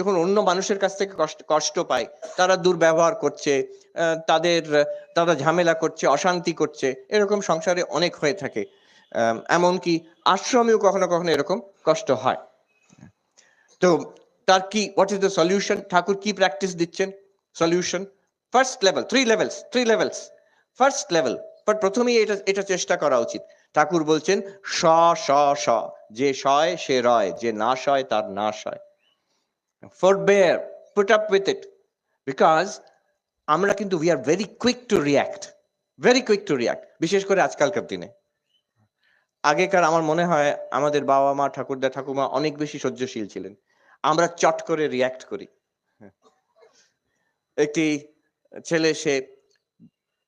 যখন অন্য মানুষের কাছ থেকে কষ্ট কষ্ট পায়, তারা দুর্ব্যবহার করছে তাদের, তারা ঝামেলা করছে, অশান্তি করছে, এরকম সংসারে অনেক হয়ে থাকে। এমনকি আশ্রমেও কখনো কখনো এরকম কষ্ট হয়। তো তার কি what is the solution Thakur কি প্র্যাকটিস দিচ্ছেন? Solution first level three levels three levels first level but প্রথমেই এটা এটা চেষ্টা করা উচিত। ঠাকুর বলছেন স স স যে সয় সে রয়, যে না সয় তার না সয়। Forbear put up with it. Because আমরা কিন্তু we are very quick to react very quick to react বিশেষ করে আজকালকার দিনে। আগেকার আমার মনে হয় আমাদের বাবা মা, ঠাকুরদা, ঠাকুমা অনেক বেশি সহ্যশীল ছিলেন। আমরা চট করে রিয়াক্ট করি। একটি ছেলে, সে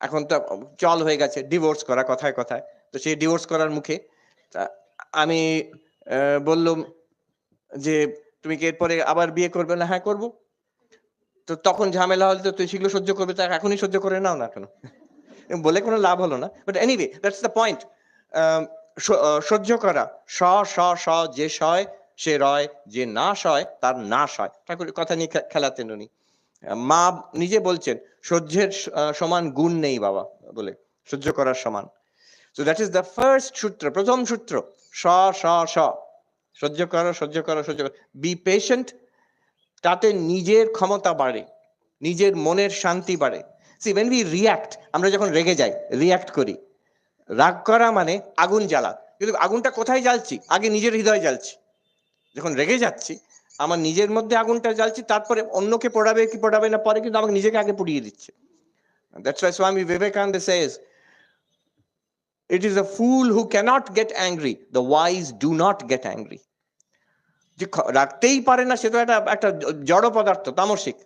এখন তো চল হয়ে গেছে ডিভোর্স করা কথায় কথায়। তো সেই ডিভোর্স করার মুখে আমি বললাম যে তুমি কি এরপরে আবার বিয়ে করবে না? হ্যাঁ করব। তো তখন ঝামেলা হলে তো তুই সেগুলো সহ্য করবে তা এখনই সহ্য করে নাও না কেন? বলে কোনো লাভ হলো না। But anyway that's the point সহ্য করা। স স স, যে সয়, সে রয়। যে না সয়, তার না সয়। ঠাকুর, কথা নিয়ে খেলাতেন উনি। মা নিজে বলছেন, সহ্যের সমান গুণ নেই বাবা, বলে। সহ্য করার সমান। So that is the first সূত্র, প্রথম সূত্র। স স স। সহ্য করো সহ্য করো সহ্য করো। বি পেশেন্ট তাতে নিজের ক্ষমতা বাড়ে, নিজের মনের শান্তি বাড়ে। সি ওয়েন উই রিয়াক্ট আমরা যখন রেগে যাই রিয়াক্ট করি, রাগ করা মানে আগুন জ্বালা। কিন্তু আগুনটা কোথায় জ্বালছি? আগে নিজের হৃদয় জ্বালছি। যখন রেগে যাচ্ছি, আমার নিজের মধ্যে আগুনটা জ্বালছি, তারপরে অন্যকে পড়াবে কি পড়াবে না, পরে কিন্তু আমাকে নিজেকে আগে পুড়িয়ে দিচ্ছে। That's why Swami Vivekananda says it is a fool who cannot get angry the wise do not get angry যে রাখতেই পারে না, সে তো একটা একটা জড় পদার্থ, তামসিক।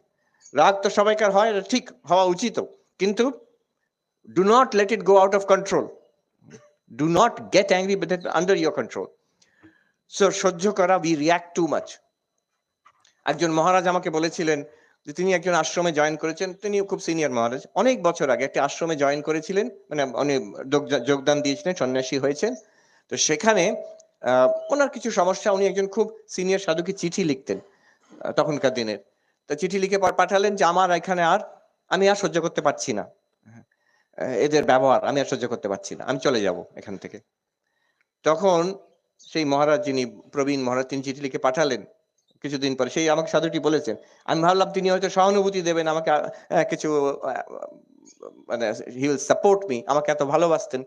রাগ তো সবাইকার হয়, এটা ঠিক, হওয়া উচিত কিন্তু do not let it go out of control do not get angry with it under your control so সহ্য করা উই রিয়াক্ট টু মাচ একজন মহারাজ আমাকে বলেছিলেন যে তিনি একজন আশ্রমে জয়েন করেছেন তিনি খুব সিনিয়র মহারাজ। অনেক বছর আগে একটা আশ্রমে জয়েন করেছিলেন মানে উনি যোগদা- যোগদান দিয়েছিলেন, সন্ন্যাসী হয়েছেন। তো সেখানে ওনার কিছু সমস্যা, উনি একজন খুব সিনিয়র সাধুকে চিঠি লিখতেন তখনকার দিনের। তো চিঠি লিখে পা- পাঠালেন যে, আমার এখানে আর, আমি আর সহ্য করতে পারছি না। এদের ব্যবহার, আমি আর সহ্য করতে পারছি না। আমি চলে যাব এখান থেকে। তখন সেই মহারাজ যিনি প্রবীণ মহারাজ, তিনি চিঠি লিখে পাঠালেন। কিছুদিন পরে। সেই আমাকে সাধুটি বলেছেন, আমি ভাবলাম তিনি হয়তো সহানুভূতি দেবেন, আমাকে কিছু মানে হি উইল সাপোর্ট মি আমাকে এত ভালোবাসতেন।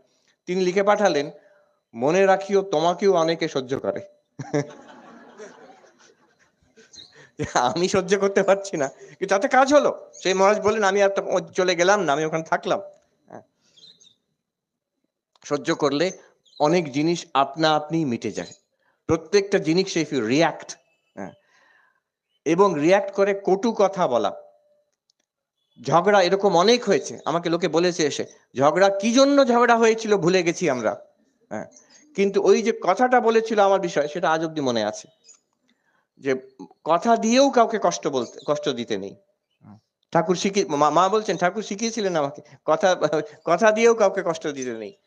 তিনি লিখে পাঠালেন, মনে রাখিও, তোমাকেও অনেকে সহ্য করে। আমি সহ্য করতে পারছি না। কিন্তু তাতে কাজ হলো। সেই মহারাজ বললেন, আমি আর চলে গেলাম না, আমি ওখানে থাকলাম। হ্যাঁ। সহ্য করলে অনেক জিনিস আপনা আপনি মিটে যায়। প্রত্যেকটা জিনিস ইফ ইউ রিয়াক্ট এবং রিয়াক্ট করে কটু কথা বলা। ঝগড়া এরকম অনেক হয়েছে। আমাকে লোকে বলেছে এসে, ঝগড়া কি জন্য ঝগড়া হয়েছিল? ভুলে গেছি আমরা। হ্যাঁ কিন্তু ওই যে কথাটা বলেছিল আমার বিষয়, সেটা আজ অব্দি মনে আছে। যে কথা দিয়েও কাউকে কষ্ট বলতে, কষ্ট দিতে নেই। ঠাকুর শিখিয়ে মা- বলছেন, ঠাকুর শিখিয়েছিলেন আমাকে। কথা কথা দিয়েও কাউকে কষ্ট দিতে নেই।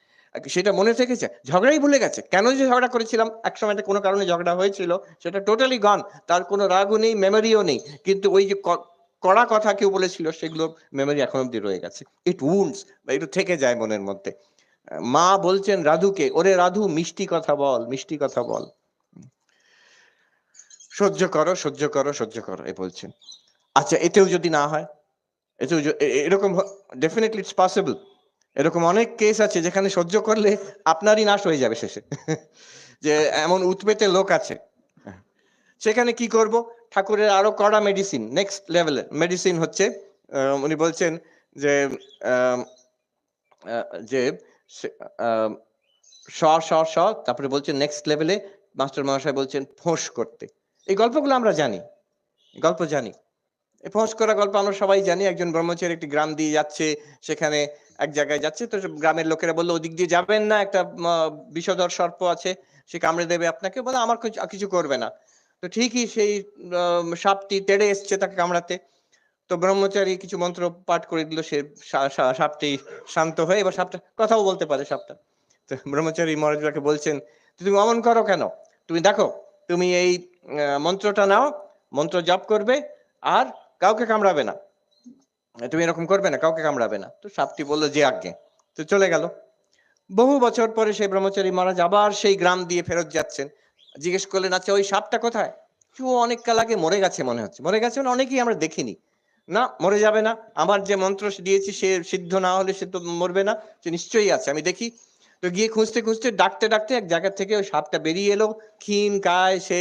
সেটা মনে থেকেছে? ঝগড়াই ভুলে গেছে। কেন যে ঝগড়া করেছিলাম? একসময় একটা কোনো কারণে ঝগড়া হয়েছিল, সেটা টোটালি গন তার কোনো রাগও নেই মেমোরিও নেই। কিন্তু ওই যে কড়া কথা কেউ বলেছিল, সেগুলো মেমোরি এখন অব্দি রয়ে গেছে। ইট উন্ডস একটু থেকে যায় মনের মধ্যে। মা বলছেন রাধুকে, ওরে রাধু, মিষ্টি কথা বল, মিষ্টি কথা বল। সহ্য করো সহ্য করো সহ্য করো, এ বলছেন। আচ্ছা এতেও যদি না হয়? এতেও এরকম ডেফিনেটলি ইটস পসিবল এরকম অনেক কেস আছে যেখানে সহ্য করলে আপনারই নাশ হয়ে যাবে শেষে। যে এমন উৎপেতে লোক আছে। সেখানে কি করব? ঠাকুরের আরও কড়া মেডিসিন নেক্সট লেভেলের মেডিসিন হচ্ছে উনি বলছেন যে যে সে- স স তারপরে বলছেন নেক্সট লেভেলে মাস্টার মহাশয় বলছেন ফোঁস করতে। এই গল্পগুলো আমরা জানি। গল্প জানি। ফোঁস করা গল্প আমরা সবাই জানি, একজন ব্রহ্মচারী একটি গ্রাম দিয়ে যাচ্ছে, সেখানে এক জায়গায় যাচ্ছে, তো গ্রামের লোকেরা বলল, ওদিক দিয়ে যাবেন না, একটা বিষধর সর্প আছে, সে কামড়ে দেবে আপনাকে। বলে, আমার কিছু- করবে না। তো ঠিকই সেই সাপটি তেড়ে এসছে তাকে কামড়াতে। তো ব্রহ্মচারী কিছু মন্ত্র পাঠ করে দিল, সা- সাপটি শান্ত হয়ে, এবার সাপটা, কথাও বলতে পারে সাপটা। তো ব্রহ্মচারী মহারাজকে বলছেন, তুমি অমন করো কেন? তুমি দেখো, তুমি এই মন্ত্রটা নাও, মন্ত্র জপ করবে, আর কাউকে কামড়াবে না। তুমি এরকম করবে না, কাউকে কামড়াবে না। তো সাপটি বলল, যে আজ্ঞে। তো চলে গেল। বহু বছর পরে সেই ব্রহ্মচারী মহারাজ আবার সেই গ্রাম দিয়ে ফেরত যাচ্ছেন। জিজ্ঞেস করলেন আচ্ছা ওই সাপটা কোথায়? ও অনেক কাল আগে মরে গেছে মনে হচ্ছে। মরে গেছে মানে অনেকেই আমরা দেখিনি। না, মরে যাবে না। আমার যে মন্ত্র দিয়েছি, সে সিদ্ধ না হলে সে তো মরবে না। সে নিশ্চয়ই আছে, আমি দেখি। তো গিয়ে খুঁজতে খুঁজতে, ডাকতে ডাকতে এক জায়গা থেকে ওই সাপটা বেরিয়ে এলো। ক্ষীণ কায় সে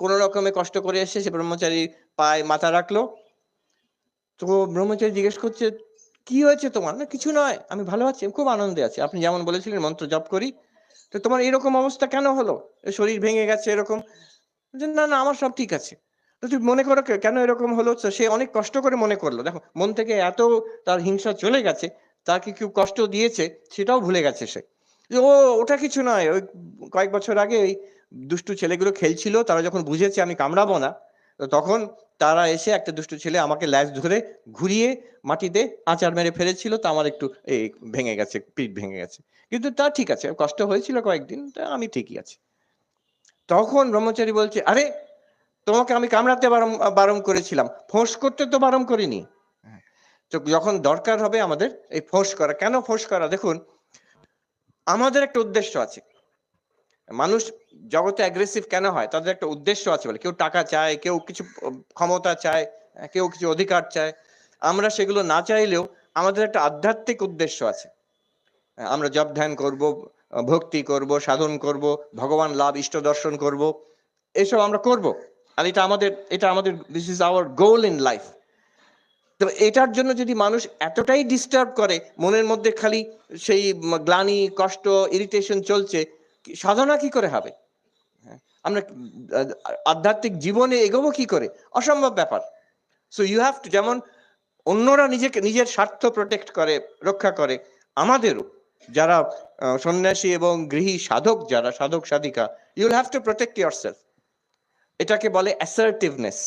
কোনো রকমে কষ্ট করে এসে সে ব্রহ্মচারী পায়ে মাথা রাখল। তো ব্রহ্মচারী জিজ্ঞেস করছে, কি হয়েছে তোমার? না, কিছু নয়, আমি ভালো আছি খুব আনন্দে আছি। আপনি যেমন বলেছিলেন, মন্ত্র জপ করি। তো তোমার এরকম অবস্থা কেন হলো? শরীর ভেঙে গেছে এরকম? না না, আমার সব ঠিক আছে। তুমি মনে করো কেন এরকম হলো? সে অনেক কষ্ট করে মনে করল। দেখো, মন থেকে এত তার হিংসা চলে গেছে, তাকে কেউ কষ্ট দিয়েছে, সেটাও ভুলে গেছে সে। ও, ওটা কিছু নয়। ওই কয়েক বছর আগে ওই দুষ্টু ছেলেগুলো খেলছিল, তারা যখন বুঝেছে আমি কামড়াবো না তো তখন তারা এসে একটা দুষ্টু ছেলে আমাকে ল্যাজ ধরে ঘুরিয়ে মাটিতে আচার মেরে ফেলেছিল। তা আমার একটু এই ভেঙে গেছে পিঠ ভেঙে গেছে। কিন্তু তা ঠিক আছে কষ্ট হয়েছিল কয়েকদিন তা আমি ঠিকই আছি। তখন ব্রহ্মচারী বলছে আরে তোমাকে আমি কামড়াতে বারণ বারণ করেছিলাম। ফোঁস করতে তো বারণ করিনি। তো যখন দরকার হবে আমাদের এই ফোঁস করা কেন ফোঁস করা? দেখুন আমাদের একটা উদ্দেশ্য আছে। মানুষ জগতে অ্যাগ্রেসিভ কেন হয়? তাদের একটা উদ্দেশ্য আছে বলে। কেউ টাকা চায়, কেউ কিছু ক্ষমতা চায়, কেউ কিছু অধিকার চায়। আমরা সেগুলো না চাইলেও আমাদের একটা আধ্যাত্মিক উদ্দেশ্য আছে। আমরা জপ ধ্যান করব, ভক্তি করব, সাধন করব, ভগবান লাভ, ইষ্ট দর্শন করব। এসব আমরা করব। আর এটা আমাদের এটা আমাদের this is our goal in life তো এটার জন্য যদি মানুষ এতটাই ডিস্টার্ব করে, মনের মধ্যে খালি সেই গ্লানি, কষ্ট ইরিটেশন চলছে সাধনা কি করে হবে? হ্যাঁ, আমরা আধ্যাত্মিক জীবনে এগোবো কি করে? অসম্ভব ব্যাপার। সো ইউ হ্যাভ টু যেমন অন্যরা নিজেকে নিজের স্বার্থ প্রোটেক্ট করে রক্ষা করে আমাদেরও যারা সন্ন্যাসী এবং গৃহী সাধক যারা সাধক সাধিকা you'll have to protect yourself এটাকে বলে অ্যাসার্টিভনেস